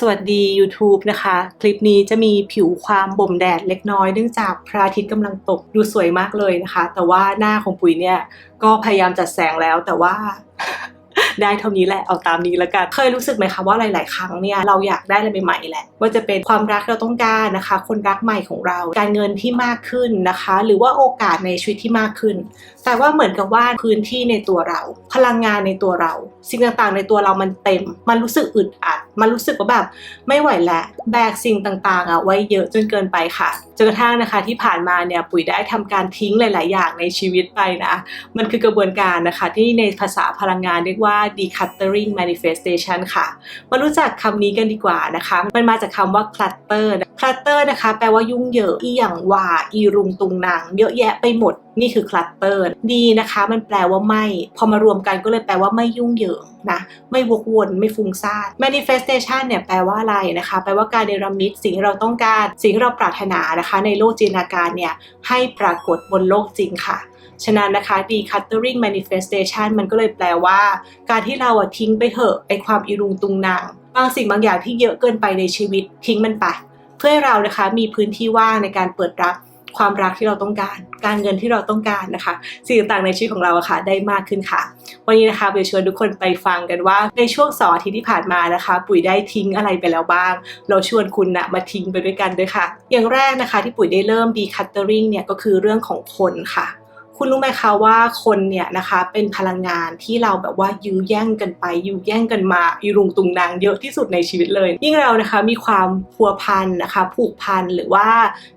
สวัสดี YouTube นะคะ คลิปนี้จะมีผิวความบ่มแดดเล็กน้อยเนื่องจากพระอาทิตย์กำลังตกดูสวยมากเลยนะคะ แต่ว่าหน้าของปุ๋ยเนี่ยก็พยายามจัดแสงแล้วแต่ว่า ได้เท่านี้แหละเอาตามนี้แล้วกัน เคยรู้สึกไหมคะว่าหลาย ๆ ครั้งเนี่ยเราอยากได้อะไรใหม่ๆแหละว่าจะเป็นความรักเราต้องการนะคะ คนรักใหม่ของเรา การเงินที่มากขึ้นนะคะ หรือว่าโอกาสในชีวิตที่มากขึ้น แต่ว่าเหมือนกับว่าพื้นที่ในตัวเรา พลังงานในตัวเรา สิ่งต่างๆ ในตัวเรามันเต็ม มันรู้สึกอึดอัด มันรู้สึกว่าแบบไม่ไหวแล้วแบกสิ่งต่างๆอะไว้เยอะจนเกินไปค่ะจนกระทั่งนะคะที่ผ่านมาเนี่ยปุ๋ยได้ทำการทิ้งหลาย ๆ อย่างในชีวิตไปนะมันคือกระบวนการนะคะที่ในภาษาพลังงานเรียกว่า decluttering manifestation ค่ะ มารู้จักคำนี้กันดีกว่านะคะ มันมาจากคำว่า clutter clutter นะคะแปลว่ายุ่งเหยิงอีหยังว่าอีรุงตุงนางเยอะแยะไปหมดนี่คือ clutter ดีนะคะ มันแปลว่าไม่ พอมารวมกันก็เลยแปลว่าไม่ยุ่งเหยิงนะไม่วกวนไม่ฟุ้งซ่าน manifestation เนี่ยแปลว่าอะไรนะคะ แปลว่าการเนรมิตสิ่งที่เราต้องการ สิ่งที่เราปรารถนานะคะ ในโลกจินตนาการเนี่ยให้ปรากฏบนโลกจริงค่ะ ฉะนั้นนะคะ decluttering manifestation มันก็เลยแปลว่า การที่เราอะทิ้งไปเถอะไอความอีรุงตุงนางบางสิ่งบางอย่างที่เยอะเกินไปในชีวิตทิ้งมันไปเพื่อให้เรานะคะมีพื้นที่ว่างในการเปิดรับความรักที่เราต้องการ การเงินที่เราต้องการนะคะ สิ่งต่างๆในชีวิตของเราอะค่ะได้มากขึ้นค่ะ วันนี้นะคะเดี๋ยวชวนทุกคนไปฟังกันว่าในช่วงสองอาทิตย์ที่ผ่านมานะคะ ปุ๋ยได้ทิ้งอะไรไปแล้วบ้าง เราชวนคุณนะมาทิ้งไปด้วยกันด้วยค่ะ อย่างแรกนะคะที่ปุ๋ยได้เริ่ม decluttering เนี่ยก็คือเรื่องของคนค่ะ คุณรู้ไหมคะว่าคนเนี่ยนะคะเป็นพลังงานที่เราแบบว่ายื้อแย่งกันไปยื้อแย่งกันมาอีรุงตุงนางเยอะที่สุดในชีวิตเลย ยิ่งเรานะคะมีความพัวพันนะคะผูกพันหรือว่า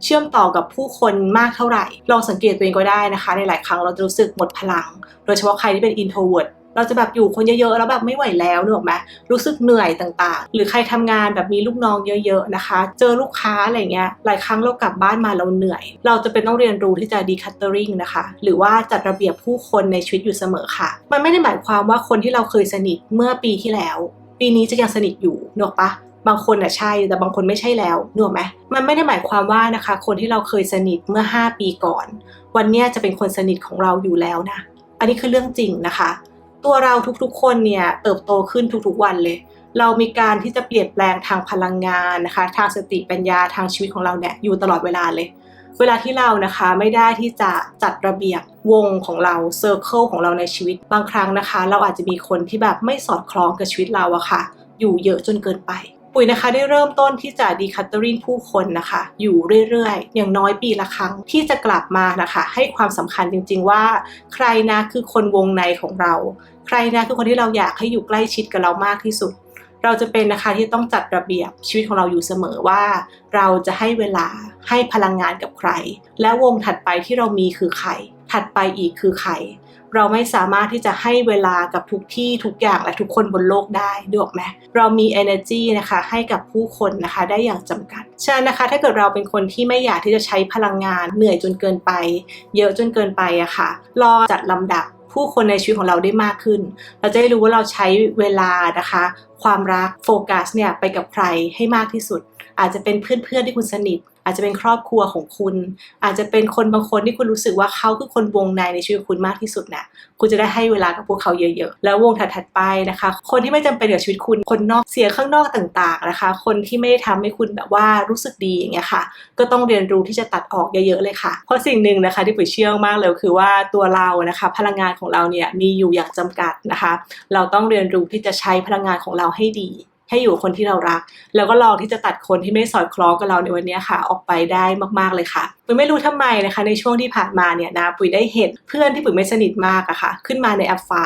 เชื่อมต่อกับผู้คนมากเท่าไหร่ลองสังเกตตัวเองก็ได้นะคะ ในหลายครั้งเราจะรู้สึกหมดพลัง โดยเฉพาะใครที่เป็น introvert เราจะแบบอยู่คนเยอะๆแล้วแบบไม่ไหวแล้วนึกออกไหมรู้สึกเหนื่อยต่างๆ หรือใครทำงานแบบมีลูกน้องเยอะ ๆนะคะ เจอลูกค้าอะไรเงี้ยหลายครั้งเรากลับบ้านมาเราเหนื่อย เราจะเป็นต้องเรียนรู้ที่จะ decluttering นะคะ หรือว่าจัดระเบียบผู้คนในชีวิตอยู่เสมอค่ะ มันไม่ได้หมายความว่าคนที่เราเคยสนิทเมื่อปีที่แล้ว ปีนี้จะยังสนิทอยู่นึกออกปะบางคนอะใช่แต่บางคนไม่ใช่แล้วนึกออกไหมมันไม่ได้หมายความว่านะคะ คนที่เราเคยสนิทเมื่อ 5 ปีก่อน วันนี้จะเป็นคนสนิทของเราอยู่แล้วนะ อันนี้คือเรื่องจริงนะคะ ตัวเราทุกๆ คนเนี่ยเติบโตขึ้นทุกๆวันเลย เรามีการที่จะเปลี่ยนแปลงทางพลังงานนะคะ ทางสติปัญญาทางชีวิตของเราเนี่ยอยู่ตลอดเวลาเลย เวลาที่เรานะคะไม่ได้ที่จะจัดระเบียบวงของเราเซอร์เคิลของเราในชีวิตบางครั้งนะคะ เราอาจจะมีคนที่แบบไม่สอดคล้องกับชีวิตเราอะค่ะ อยู่เยอะจนเกินไป ปุ๋ยนะคะได้เริ่มต้นที่จะ decluttering ผู้คนนะคะ อยู่เรื่อยๆ อย่างน้อยปีละครั้งที่จะกลับมานะคะ ให้ความสำคัญจริง ๆ ว่า ใครนะคือคนวงในของเรา ใครนะคือคนที่เราอยากให้อยู่ใกล้ชิดกับเรามากที่สุด เราจะเป็นนะคะที่ต้องจัดระเบียบชีวิตของเราอยู่เสมอว่า เราจะให้เวลาให้พลังงานกับใคร และวงถัดไปที่เรามีคือใคร ถัดไปอีกคือใคร เราไม่สามารถที่จะให้เวลากับทุกที่ทุกอย่างและทุกคนบนโลกได้ดูออกไหมเรามี energy นะคะให้กับผู้คนนะคะได้อย่างจำกัดฉะนั้นนะคะถ้าเกิดเราเป็นคนที่ไม่อยากที่จะใช้พลังงานเหนื่อยจนเกินไป เยอะจนเกินไปอะค่ะรอจัดลำดับผู้คนในชีวิตของเราได้มากขึ้น เราจะได้รู้ว่าเราใช้เวลานะคะ ความรักโฟกัสเนี่ยไปกับใครให้มากที่สุด อาจจะเป็นเพื่อนๆที่คุณสนิท อาจจะเป็นครอบครัวของคุณ อาจจะเป็นคนบางคนที่คุณรู้สึกว่าเขาคือคนวงในในชีวิตคุณมากที่สุดนะคุณจะได้ให้เวลากับพวกเขาเยอะๆ แล้ววงถัดๆไปนะคะ คนที่ไม่จำเป็นกับชีวิตคุณ คนนอกเสียข้างนอกต่างๆนะคะ คนที่ไม่ได้ทำให้คุณแบบว่ารู้สึกดีอย่างเงี้ยค่ะ ก็ต้องเรียนรู้ที่จะตัดออกเยอะๆเลยค่ะ เพราะสิ่งหนึ่งนะคะที่ปุ๋ยเชื่อมากเลยคือว่าตัวเรานะคะ พลังงานของเราเนี่ยมีอยู่อย่างจำกัดนะคะ เราต้องเรียนรู้ที่จะใช้พลังงานของเราให้ดี ให้อยู่คนที่เรารัก แล้วก็ลองที่จะตัดคนที่ไม่สอดคล้องกับเราในวันนี้ค่ะ ออกไปได้มากๆเลยค่ะปุ๋ยไม่รู้ทำไมนะคะ ในช่วงที่ผ่านมาเนี่ยนะปุ๋ยได้เห็นเพื่อนที่ปุ๋ยไม่สนิทมากอะค่ะ ขึ้นมาในแอปฟ้า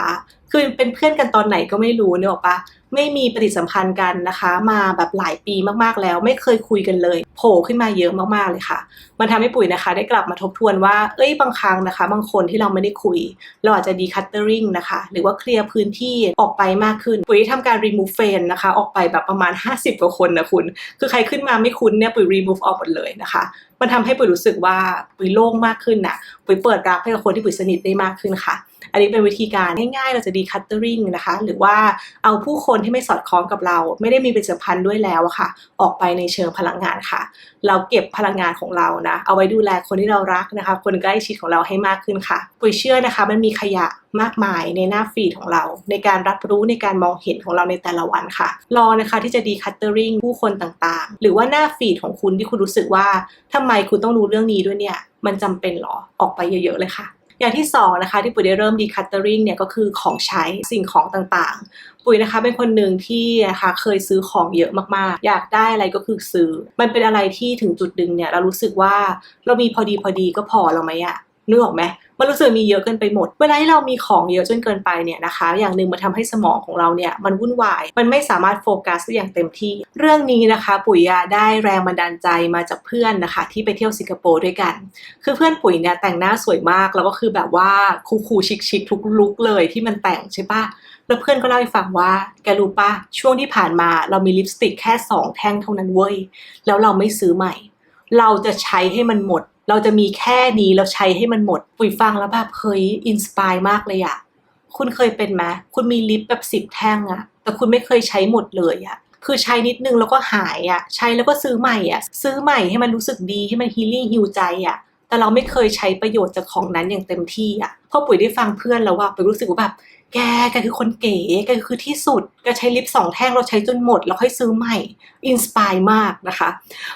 คือเป็นเพื่อนกันตอนไหนก็ไม่รู้เนี่ยหรอกปะไม่มีปฏิสัมพันธ์กันนะคะ มาแบบหลายปีมากๆแล้ว ไม่เคยคุยกันเลยโผล่ขึ้นมาเยอะมากๆเลยค่ะ มันทำให้ปุ๋ยนะคะ ได้กลับมาทบทวนว่า เอ้ยบางครั้งนะคะ บางคนที่เราไม่ได้คุย เราอาจจะ decluttering นะคะ หรือว่าเคลียร์พื้นที่ออกไปมากขึ้น ปุ๋ยทำการ remove friend นะคะ ออกไปแบบประมาณ 50กว่าคนนะคุณ คือใครขึ้นมาไม่คุ้นเนี่ยปุ๋ย remove ออกหมดเลยนะคะ มันทำให้ปุ๋ยรู้สึกว่าปุ๋ยโล่งมากขึ้นนะปุ๋ยเปิดรับให้กับคนที่ปุ๋ยสนิทได้มากขึ้นค่ะ อันนี้เป็นวิธีการง่ายๆ เราจะดีคัตเตอริงนะคะ หรือว่าเอาผู้คนที่ไม่สอดคล้องกับเรา ไม่ได้มีเป็นสัมพันธ์ด้วยแล้วอะค่ะ ออกไปในเชิงพลังงานค่ะ เราเก็บพลังงานของเรานะ เอาไว้ดูแลคนที่เรารักนะคะ คนใกล้ชิดของเราให้มากขึ้นค่ะปุ๋ยเชื่อนะคะ มันมีขยะมากมายในหน้าฟีดของเรา ในการรับรู้ในการมองเห็นของเราในแต่ละวันค่ะ รอนะคะที่จะดีคัตเตอริงผู้คนต่างๆ หรือว่าหน้าฟีดของคุณที่คุณรู้สึกว่าทำไมคุณต้องรู้เรื่องนี้ด้วยเนี่ย มันจำเป็นหรอออกไปเยอะๆเลยค่ะ อย่างที่สองนะคะที่ปุ๋ยได้เริ่มดีคัตเตอริงเนี่ยก็คือของใช้สิ่งของต่างๆ ปุ๋ยนะคะเป็นคนหนึ่งที่นะคะเคยซื้อของเยอะมากๆ อยากได้อะไรก็คือซื้อ มันเป็นอะไรที่ถึงจุดดึงเนี่ยเรารู้สึกว่าเรามีพอดีพอดีก็พอเราไหมอะ นึกออกไหมมันรู้สึกมีเยอะเกินไปหมด เวลาที่เรามีของเยอะจนเกินไปเนี่ยนะคะ อย่างหนึ่งมันทาให้สมองของเราเนี่ยมันวุ่นวาย มันไม่สามารถโฟกัสได้อย่างเต็มที่ เรื่องนี้นะคะ ปุ๋ยได้แรงบันดาลใจมาจากเพื่อนนะคะ ที่ไปเที่ยวสิงคโปร์ด้วยกัน คือเพื่อนปุ๋ยเนี่ยแต่งหน้าสวยมาก แล้วก็คือแบบว่าคูคูชิคชิคทุกลุกเลยที่มันแต่งใช่ปะแล้วเพื่อนก็เล่าให้ฟังว่า แกรู้ปะช่วงที่ผ่านมาเรามีลิปสติกแค่สองแท่งเท่านั้นเว้ย แล้วเราไม่ซื้อใหม่ เราจะใช้ให้มันหมด เราจะมีแค่นี้เราใช้ให้มันหมดปุ๋ยฟังแล้วแบบเฮ้ยอินสปายมากเลยอะคุณเคยเป็นไหมคุณมีลิปแบบสิบแท่งอะแต่คุณไม่เคยใช้หมดเลยอะคือใช้นิดนึงแล้วก็หายอะใช้แล้วก็ซื้อใหม่อะซื้อใหม่ให้มันรู้สึกดีให้มันฮีลิ่งฮิวใจอะ แต่เราไม่เคยใช้ประโยชน์จากของนั้นอย่างเต็มที่อะพอปุ๋ยได้ฟังเพื่อนแล้วว่าปุ๋ยรู้สึกว่าแบบแกแกคือคนเก๋แกคือที่สุดแกใช้ลิปสองแท่งเราใช้จนหมดแล้วค่อยซื้อใหม่อินสปายมากนะคะ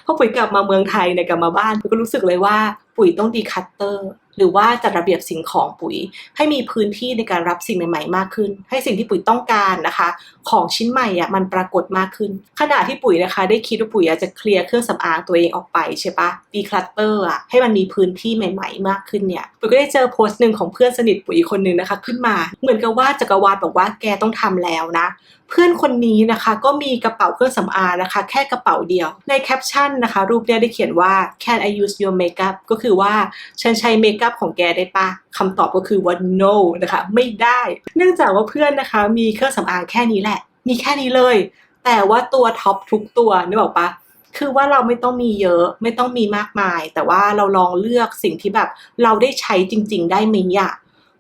พอปุ๋ยกลับมาเมืองไทยเนี่ยกลับมาบ้านปุ๋ยก็รู้สึกเลยว่าปุ๋ยต้องดีคัตเตอร์หรือว่าจัดระเบียบสิ่งของปุ๋ย ให้มีพื้นที่ในการรับสิ่งใหม่ๆ มากขึ้น ให้สิ่งที่ปุ๋ยต้องการนะคะ ของชิ้นใหม่อะมันปรากฏมากขึ้น ขณะที่ปุ๋ยนะคะ ได้คิดว่าปุ๋ยจะเคลียร์เครื่องสำอางตัวเองออกไปใช่ปะดีคลัตเตอร์อะให้มันมีพื้นที่ใหม่ ๆ มากขึ้นเนี่ยปุ๋ยก็ได้เจอโพสต์หนึ่งของเพื่อนสนิทปุ๋ยคนหนึ่งนะคะ ขึ้นมา เหมือนกับว่าจักรวาลบอกว่าแกต้องทำแล้วนะเพื่อนคนนี้นะคะก็มีกระเป๋าเครื่องสำอางนะคะ แค่กระเป๋าเดียวในแคปชั่นนะคะ รูปเนี้ยได้เขียนว่า can I use your makeup ก็คือว่าฉันใช้เมคอัพของแกได้ปะคำตอบก็คือว่า no นะคะ ไม่ได้ เนื่องจากว่าเพื่อนนะคะ มีเครื่องสำอางแค่นี้แหละ มีแค่นี้เลย แต่ว่าตัวท็อปทุกตัวนึกออกปะคือว่าเราไม่ต้องมีเยอะไม่ต้องมีมากมาย แต่ว่าเราลองเลือกสิ่งที่แบบเราได้ใช้จริง ๆ ได้ไหมอะ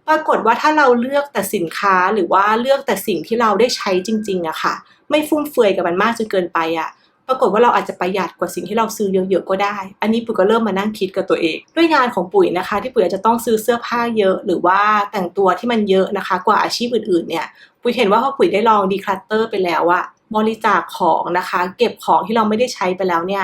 ปรากฏว่าถ้าเราเลือกแต่สินค้าหรือว่าเลือกแต่สิ่งที่เราได้ใช้จริงๆอะค่ะ ไม่ฟุ่มเฟือยกับมันมากจนเกินไปอะ ปรากฏว่าเราอาจจะประหยัดกว่าสิ่งที่เราซื้อเยอะๆก็ได้ อันนี้ปุ๋ยก็เริ่มมานั่งคิดกับตัวเอง ด้วยงานของปุ๋ยนะคะ ที่ปุ๋ยอาจจะต้องซื้อเสื้อผ้าเยอะ หรือว่าแต่งตัวที่มันเยอะนะคะ กว่าอาชีพอื่นๆเนี่ยปุ๋ยเห็นว่าพอปุ๋ยได้ลองดีคลัตเตอร์ไปแล้วอะบริจาคของนะคะ เก็บของที่เราไม่ได้ใช้ไปแล้วเนี่ย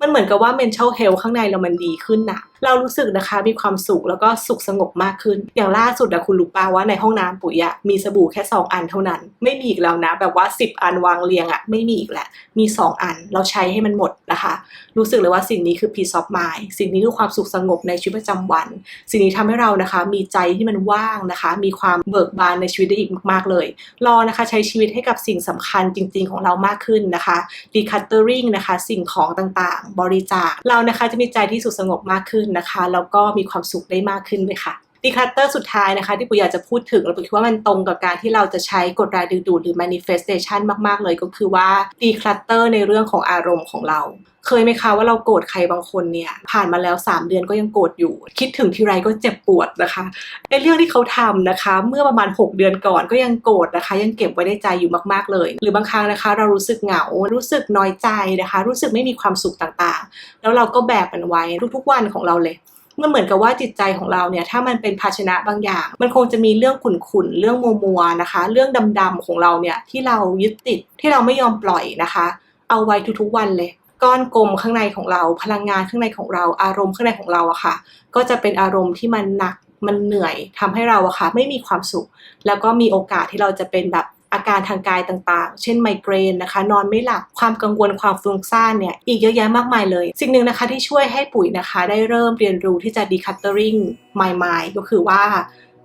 มันเหมือนกับว่า mental health ข้างในเรามันดีขึ้นนะ เรารู้สึกนะคะมีความสุขแล้วก็สุขสงบมากขึ้น อย่างล่าสุดอะคุณรู้ป่าว่าในห้องน้ำปุ๋ยอะมีสบู่แค่2อันเท่านั้น ไม่มีอีกแล้วนะ แบบว่า 10 อันวางเรียงอะไม่มีอีกแหละมี 2 อันเราใช้ให้มันหมดนะคะ รู้สึกเลยว่าสิ่งนี้คือ peace of mind สิ่งนี้คือความสุขสงบในชีวิตประจำวัน สิ่งนี้ทำให้เรานะคะ มีใจที่มันว่างนะคะ มีความเบิกบานในชีวิตได้อีกมาก ๆเลย รอนะคะใช้ชีวิตให้กับสิ่งสำคัญจริง ๆ ของเรามากขึ้นนะคะ decluttering นะคะ สิ่งของต่างๆ บริจาคเรานะคะจะมีใจที่สุขสงบมากขึ้นนะคะ แล้วก็มีความสุขได้มากขึ้นเลยค่ะ ดีคัตเตอร์สุดท้ายนะคะ ที่ปุ๋ยอยากจะพูดถึงแล้วปุ๋ยคิดว่ามันตรงกับการที่เราจะใช้กฎรายดึงดูดหรือ manifestation มาก ๆ เลยก็คือว่าดีคัตเตอร์ในเรื่องของอารมณ์ของเราเคยไหมคะว่าเราโกรธใครบางคนเนี่ย ผ่านมาแล้ว 3 เดือนก็ยังโกรธอยู่ คิดถึงทีไรก็เจ็บปวดนะคะในเรื่องที่เขาทำนะคะ เมื่อประมาณ 6 เดือนก่อนก็ยังโกรธนะคะ ยังเก็บไว้ในใจอยู่มากๆเลย หรือบางครั้งนะคะ เรารู้สึกเหงา รู้สึกน้อยใจนะคะ รู้สึกไม่มีความสุขต่างๆ แล้วเราก็แบกมันไว้ทุกๆวันของเราเลย มันเหมือนกับว่าจิตใจของเราเนี่ยถ้ามันเป็นภาชนะบางอย่าง มันคงจะมีเรื่องขุ่นๆเรื่องมัวมัวนะคะ เรื่องดำๆของเราเนี่ยที่เรายึดติดที่เราไม่ยอมปล่อยนะคะ เอาไว้ทุกๆวันเลยก้อนกลมข้างในของเราพลังงานข้างในของเราอารมณ์ข้างในของเราอะค่ะ ก็จะเป็นอารมณ์ที่มันหนักมันเหนื่อยทำให้เราอะค่ะไม่มีความสุข แล้วก็มีโอกาสที่เราจะเป็นแบบ อาการทางกายต่างๆ เช่นไมเกรนนะคะ นอนไม่หลับ ความกังวล ความฟุ้งซ่านเนี่ย อีกเยอะแยะมากมายเลย สิ่งหนึ่งนะคะที่ช่วยให้ปุ๋ยนะคะ ได้เริ่มเรียนรู้ที่จะ decluttering my mind ก็คือว่า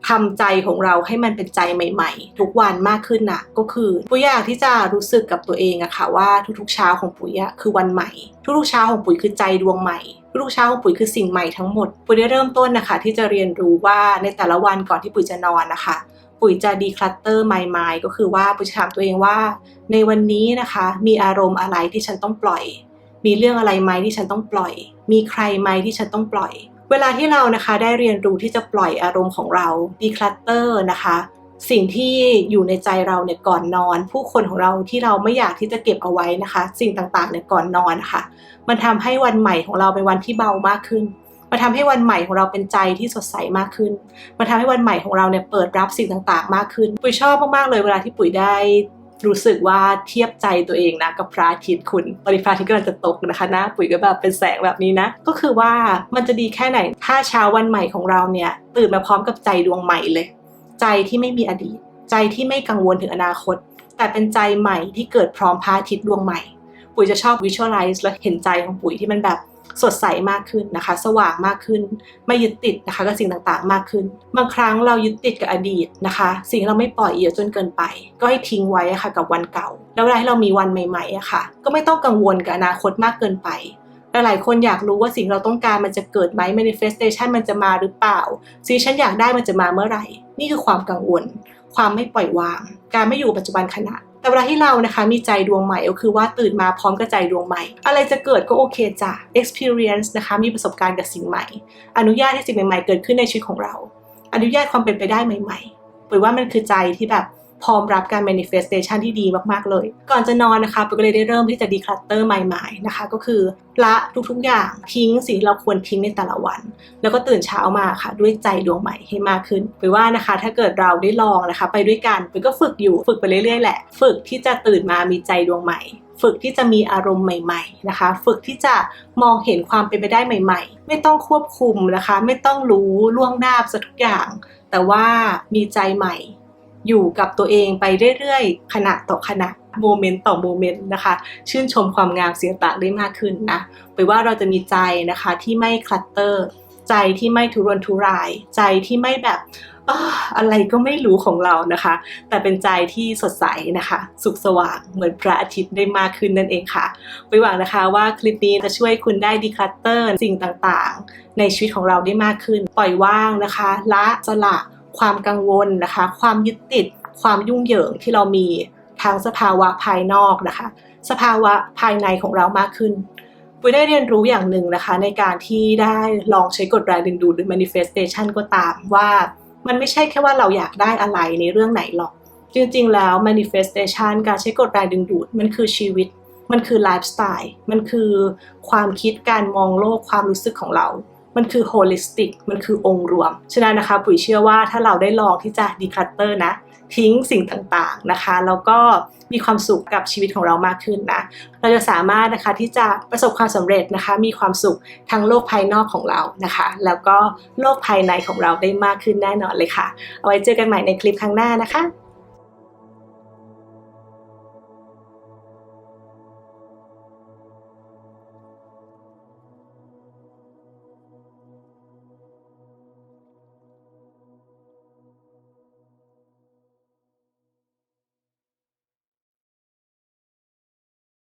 ทำใจของเราให้มันเป็นใจใหม่ๆ ทุกวันมากขึ้นนะก็คือปุ๋ยอยากที่จะรู้สึกกับตัวเองอะค่ะว่าทุกๆเช้าของปุ๋ยอะคือวันใหม่ ทุกๆเช้าของปุ๋ยคือใจดวงใหม่ทุกๆเช้าของปุ๋ยคือสิ่งใหม่ทั้งหมด ปุ๋ยได้เริ่มต้นนะคะ ที่จะเรียนรู้ว่าในแต่ละวันก่อนที่ปุ๋ยจะนอนนะคะ ปุ๋ยจะดีคลัตเตอร์ไมล์ไมก็คือว่าปุ๋ยถามตัวเองว่า ในวันนี้นะคะ มีอารมณ์อะไรที่ฉันต้องปล่อย มีเรื่องอะไรไหมที่ฉันต้องปล่อย มีใครไหมที่ฉันต้องปล่อย เวลาที่เรานะคะได้เรียนรู้ที่จะปล่อยอารมณ์ของเรา declutter นะคะสิ่งที่อยู่ในใจเราเนี่ยก่อนนอน ผู้คนของเราที่เราไม่อยากที่จะเก็บเอาไว้นะคะ สิ่งต่างๆเนี่ยก่อนนอนนะคะมันทำให้วันใหม่ของเราเป็นวันที่เบามากขึ้น มันทำให้วันใหม่ของเราเป็นใจที่สดใสมากขึ้น มันทำให้วันใหม่ของเราเนี่ยเปิดรับสิ่งต่างๆ มากขึ้น ปุ๋ยชอบมากๆเลยเวลาที่ปุ๋ยได้รู้สึกว่าเทียบใจตัวเองนะกับพระอาทิตย์คุณตอนนี้พระอาทิตย์กำลังจะตกนะคะน้าปุ๋ยก็แบบเป็นแสงแบบนี้นะ ก็คือว่ามันจะดีแค่ไหน ถ้าเช้าวันใหม่ของเราเนี่ยตื่นมาพร้อมกับใจดวงใหม่เลย ใจที่ไม่มีอดีต ใจที่ไม่กังวลถึงอนาคต แต่เป็นใจใหม่ที่เกิดพร้อมพระอาทิตย์ดวงใหม่ ปุ๋ยจะชอบ visualize และเห็นใจของปุ๋ยที่มันแบบสดใสมากขึ้นนะคะ สว่างมากขึ้น ไม่ยึดติดนะคะกับสิ่งต่างๆ มากขึ้น บางครั้งเรายึดติดกับอดีตนะคะ สิ่งเราไม่ปล่อยเยอะจนเกินไป ก็ให้ทิ้งไว้อะค่ะกับวันเก่า แล้วเวลาที่เรามีวันใหม่ๆอะค่ะ ก็ไม่ต้องกังวลกับอนาคตมากเกินไปหลายๆคนอยากรู้ว่าสิ่งเราต้องการมันจะเกิดไหม manifestation มันจะมาหรือเปล่าสิ่งที่ฉันอยากได้มันจะมาเมื่อไหร่ นี่คือความกังวล ความไม่ปล่อยวาง การไม่อยู่ปัจจุบันขณะ แต่เวลาที่เรานะคะมีใจดวงใหม่ก็คือว่าตื่นมาพร้อมกับใจดวงใหม่ อะไรจะเกิดก็โอเคจ้ะ experience นะคะมีประสบการณ์กับสิ่งใหม่ อนุญาตให้สิ่งใหม่ๆ เกิดขึ้นในชีวิตของเรา อนุญาตความเป็นไปได้ใหม่ๆปุ๋ยว่ามันคือใจที่แบบ พร้อมรับการ manifestation ที่ดีมากๆเลย ก่อนจะนอนนะคะปุ๋ยก็เลยได้เริ่มที่จะ declutter ใหม่ๆนะคะ ก็คือละทุกๆอย่างทิ้งสิ่งที่เราควรทิ้งในแต่ละวัน แล้วก็ตื่นเช้ามาค่ะ ด้วยใจดวงใหม่ให้มากขึ้นปุ๋ยว่านะคะ ถ้าเกิดเราได้ลองนะคะ ไปด้วยกันปุ๋ยก็ฝึกอยู่ฝึกไปเรื่อยๆแหละ ฝึกที่จะตื่นมามีใจดวงใหม่ ฝึกที่จะมีอารมณ์ใหม่ ๆนะคะ ฝึกที่จะมองเห็นความเป็นไปได้ใหม่ ๆ ไม่ต้องควบคุมนะคะ ไม่ต้องรู้ล่วงหน้าซะทุกอย่าง แต่ว่ามีใจใหม่ อยู่กับตัวเองไปเรื่อยๆ ขณะต่อขณะโมเมนต์ต่อโมเมนต์นะคะ ชื่นชมความงามเสียงต่างได้มากขึ้นนะไปว่าเราจะมีใจนะคะที่ไม่คลัตเตอร์ ใจที่ไม่ทุรนทุราย ใจที่ไม่แบบอออะไรก็ไม่รู้ของเรานะคะ แต่เป็นใจที่สดใสนะคะ สุขสว่างเหมือนพระอาทิตย์ได้มากขึ้นนั่นเองค่ะไปหวังนะคะว่าคลิปนี้จะช่วยคุณได้ดีคลัตเตอร์สิ่งต่างๆ ในชีวิตของเราได้มากขึ้น ปล่อยว่างนะคะ ละสละ ความกังวลนะคะ ความยึดติด ความยุ่งเหยิงที่เรามีทางสภาวะภายนอกนะคะ สภาวะภายในของเรามากขึ้นปุ้ยได้เรียนรู้อย่างหนึ่งนะคะ ในการที่ได้ลองใช้กฎแรงดึงดูดหรือ manifestation ก็ตามว่ามันไม่ใช่แค่ว่าเราอยากได้อะไรในเรื่องไหนหรอก จริงๆ แล้ว manifestation การใช้กฎแรงดึงดูดมันคือชีวิต มันคือไลฟ์สไตล์ มันคือความคิดการมองโลกความรู้สึกของเรา มันคือ holistic มันคือองค์รวม ฉะนั้นนะคะปุ๋ยเชื่อว่าถ้าเราได้ลองที่จะ declutter นะ ทิ้งสิ่งต่างๆนะคะ แล้วก็มีความสุขกับชีวิตของเรามากขึ้นนะ เราจะสามารถนะคะที่จะประสบความสำเร็จนะคะ มีความสุขทั้งโลกภายนอกของเรานะคะ แล้วก็โลกภายในของเราได้มากขึ้นแน่นอนเลยค่ะ เอาไว้เจอกันใหม่ในคลิปครั้งหน้านะคะ